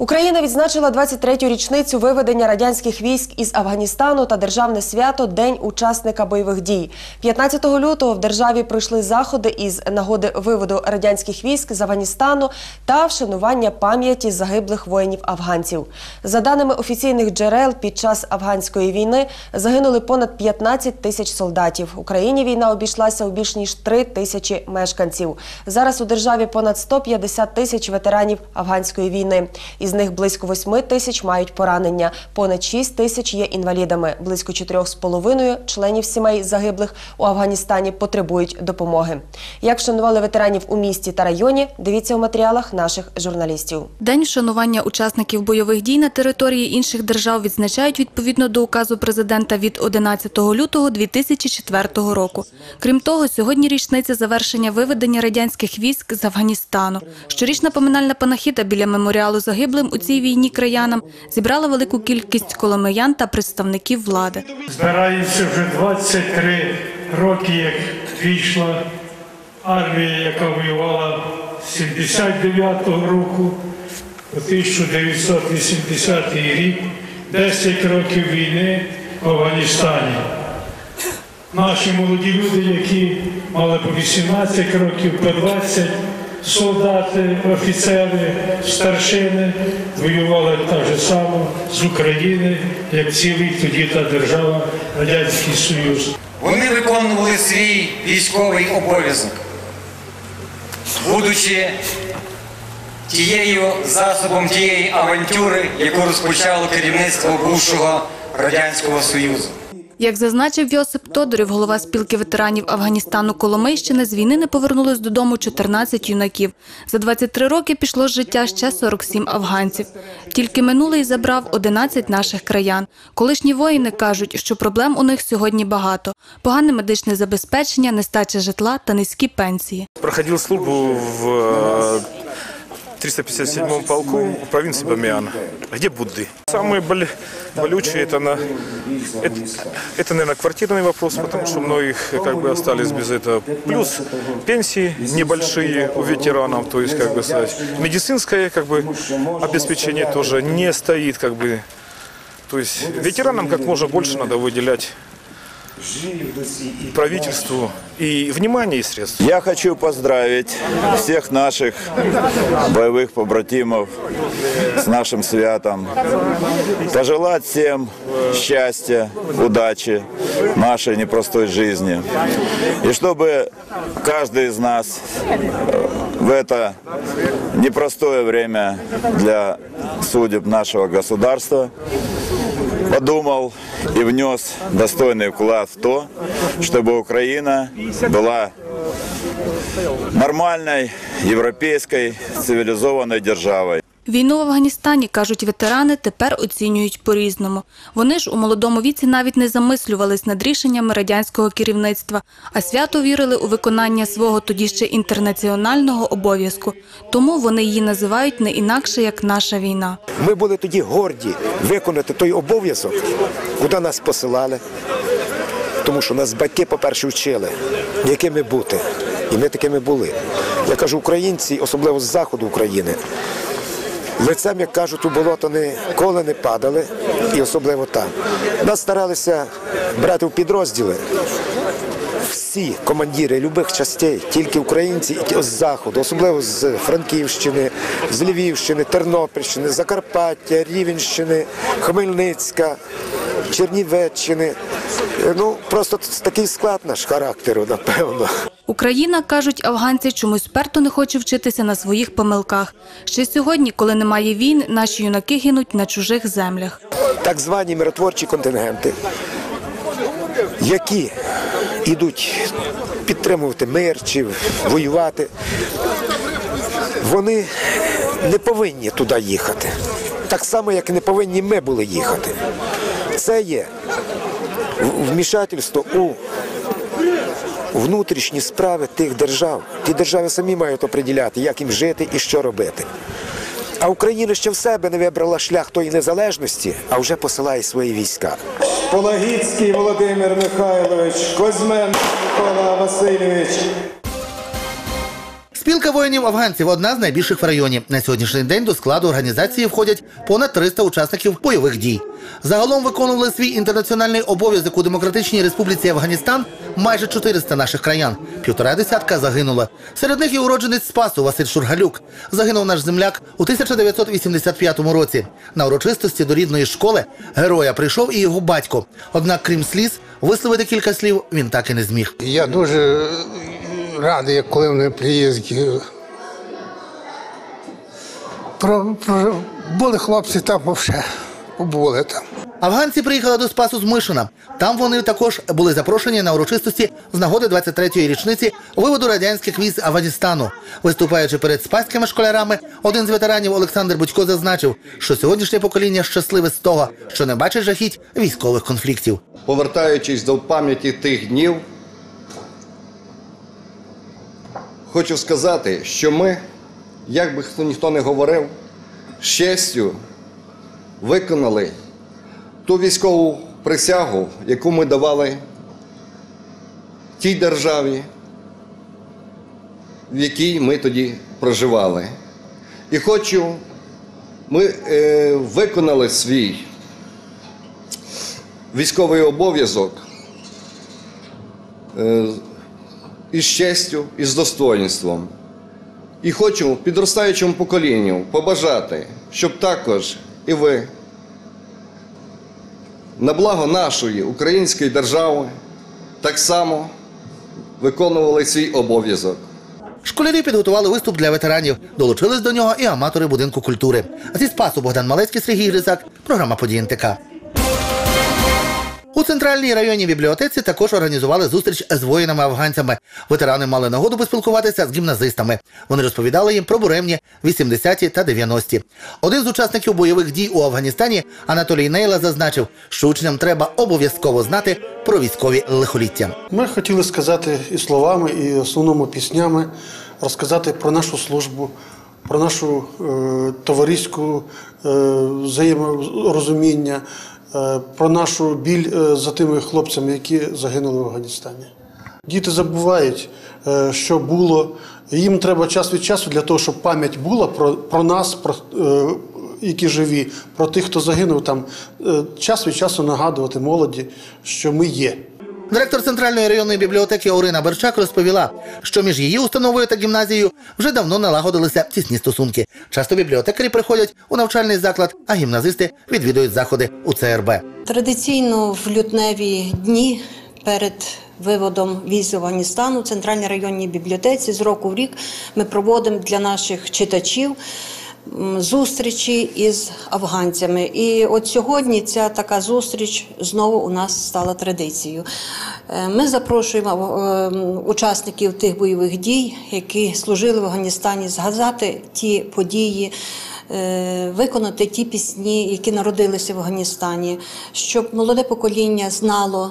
Україна відзначила 23-ю річницю виведення радянських військ із Афганістану та державне свято День учасника бойових дій. 15 лютого в державі пройшли заходи із нагоди виводу радянських військ з Афганістану та вшанування пам'яті загиблих воїнів-афганців. За даними офіційних джерел, під час афганської війни загинули понад 15 тисяч солдатів. Україні війна обійшлася у більш ніж 3 тисячі мешканців. Зараз у державі понад 150 тисяч ветеранів афганської війни. Із них близько 8 тисяч мають поранення, понад 6 тисяч є інвалідами. Близько 4,5 членів сімей загиблих у Афганістані потребують допомоги. Як вшанували ветеранів у місті та районі, дивіться у матеріалах наших журналістів. День вшанування учасників бойових дій на території інших держав відзначають відповідно до указу президента від 11 лютого 2004 року. Крім того, сьогодні річниця завершення виведення радянських військ з Афганістану. Щорічна поминальна панахіда біля меморіалу загиблим у цій війні краянам зібрала велику кількість коломиян та представників влади. Збирається вже 23 роки, як війшла армія, яка воювала 79-го року 1980 рік, 10 років війни в Афганістані. Наші молоді люди, які мали по 18 років, по 20, солдати, офіцери, старшини, воювали так же само з України, як цілий тоді та держава Радянський Союз. Вони виконували свій військовий обов'язок, будучи тією засобом тієї авантюри, яку розпочало керівництво бувшого Радянського Союзу. Як зазначив Йосип Тодорів, голова спілки ветеранів Афганістану Коломийщини, з війни не повернулись додому 14 юнаків. За 23 роки пішло з життя ще 47 афганців. Тільки минулий забрав 11 наших краян. Колишні воїни кажуть, що проблем у них сьогодні багато: погане медичне забезпечення, нестача житла та низькі пенсії. Проходил службу в э, 357-м полку в провинции Бамиан. Где Будды? Самые боли- болючие это, на, это, это, наверное, квартирный вопрос, потому что многих как бы остались без этого. Плюс пенсии небольшие у ветеранов, то есть, как бы сказать, медицинское как бы обеспечение тоже не стоит, как бы. То есть ветеранам как можно больше надо выделять правительству и внимание, и средств. Я хочу поздравить всех наших боевых побратимов с нашим святом. Пожелать всем счастья, удачи нашей непростой жизни. И чтобы каждый из нас э, в это непростое время для судеб нашего государства подумал и внес достойный вклад в то, чтобы Украина была нормальной, европейской, цивилизованной державой. Війну в Афганістані, кажуть ветерани, тепер оцінюють по-різному. Вони ж у молодому віці навіть не замислювались над рішеннями радянського керівництва, а свято вірили у виконання свого тоді ще інтернаціонального обов'язку. Тому вони її називають не інакше, як наша війна. Ми були тоді горді виконати той обов'язок, куди нас посилали. Тому що нас батьки, по-перше, вчили, якими бути. І ми такими були. Я кажу, українці, особливо з заходу України, лицем, як кажуть, у болото ніколи не падали, і особливо там. Нас старалися брати в підрозділи. Всі командири любих частей, тільки українці з заходу, особливо з Франківщини, з Львівщини, Тернопільщини, Закарпаття, Рівенщини, Хмельницька, Чернівеччини. Е, Ну просто такий склад наш характеру, напевно. Україна, кажуть афганці, чомусь перто не хоче вчитися на своїх помилках. Ще сьогодні, коли немає війн, наші юнаки гинуть на чужих землях. так звані миротворчі контингенти, які йдуть підтримувати мир чи воювати, вони не повинні туди їхати. Так само, як і не повинні ми були їхати. Це є вмішательство у внутрішні справи тих держав. Ті держави самі мають оприділяти, як їм жити і що робити. А Україна ще в себе не вибрала шлях тої незалежності, а вже посилає свої війська. Полагіцький Володимир Михайлович, Козьменко Микола Васильович. Спілка воїнів афганців одна з найбільших в районі. На сьогоднішній день до складу організації входять понад 300 учасників бойових дій. Загалом виконували свій інтернаціональний обов'язок у Демократичній Республіці Афганістан майже 400 наших краян. Півтора десятка загинуло. Серед них і уродженець Спасу Василь Шургалюк. Загинув наш земляк у 1985 році. На урочистості до рідної школи героя прийшов і його батько. Однак, крім сліз, висловити кілька слів він так і не зміг. Я дуже радий, коли вони приїздять. Про, про, були хлопці там вовше, побули там. Афганці приїхали до Спасу з Мишина. Там вони також були запрошені на урочистості з нагоди 23-ї річниці виводу радянських військ з Афганістану. Виступаючи перед спаськими школярами, один з ветеранів Олександр Будько зазначив, що сьогоднішнє покоління щасливе з того, що не бачить жахіть військових конфліктів. повертаючись до пам'яті тих днів, хочу сказати, що ми, як би хто ніхто не говорив, з честю виконали ту військову присягу, яку ми давали тій державі, в якій ми тоді проживали. І хочу, ми е, виконали свій військовий обов'язок е, із честю і з достоїнством. І хочу підростаючому поколінню побажати, щоб також і ви на благо нашої української держави так само виконували свій обов'язок. Школярі підготували виступ для ветеранів. Долучились до нього і аматори будинку культури. А зі Спасу Богдан Малецький, Сергій Грицак. Програма «Події НТК». У центральній районній бібліотеці також організували зустріч з воїнами-афганцями. Ветерани мали нагоду поспілкуватися з гімназистами. Вони розповідали їм про буремні 80-ті та 90-ті. Один з учасників бойових дій у Афганістані Анатолій Нейла зазначив, що учням треба обов'язково знати про військові лихоліття. Ми хотіли сказати і словами, і основному піснями розказати про нашу службу, про нашу е, товариську е, взаєморозуміння, про нашу біль е, за тими хлопцями, які загинули в Афганістані. Діти забувають, е, що було. Їм треба час від часу для того, щоб пам'ять була про, про нас, про, е, які живі, про тих, хто загинув там, е, час від часу нагадувати молоді, що ми є. Директор центральної районної бібліотеки Орина Берчак розповіла, що між її установою та гімназією вже давно налагодилися тісні стосунки. Часто бібліотекарі приходять у навчальний заклад, а гімназисти відвідують заходи у ЦРБ. Традиційно в лютневі дні перед виводом військ з Афганістану в Центральній районній бібліотеці з року в рік ми проводимо для наших читачів зустрічі із афганцями. І от сьогодні ця така зустріч знову у нас стала традицією. Е, Ми запрошуємо е, учасників тих бойових дій, які служили в Афганістані, згадати ті події е, виконати ті пісні, які народилися в Афганістані, щоб молоде покоління знало.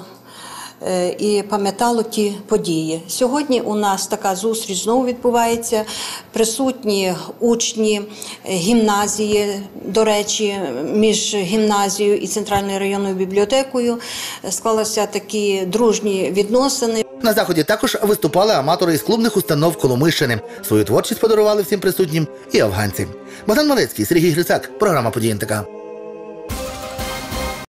Е, І пам'ятало ті події. Сьогодні у нас така зустріч знову відбувається. Присутні учні гімназії. До речі, між гімназією і центральною районною бібліотекою склалися такі дружні відносини. На заході також виступали аматори із клубних установ Коломийщини. Свою творчість подарували всім присутнім і афганці. Богдан Малецький, Сергій Грицак, програма «Події НТК».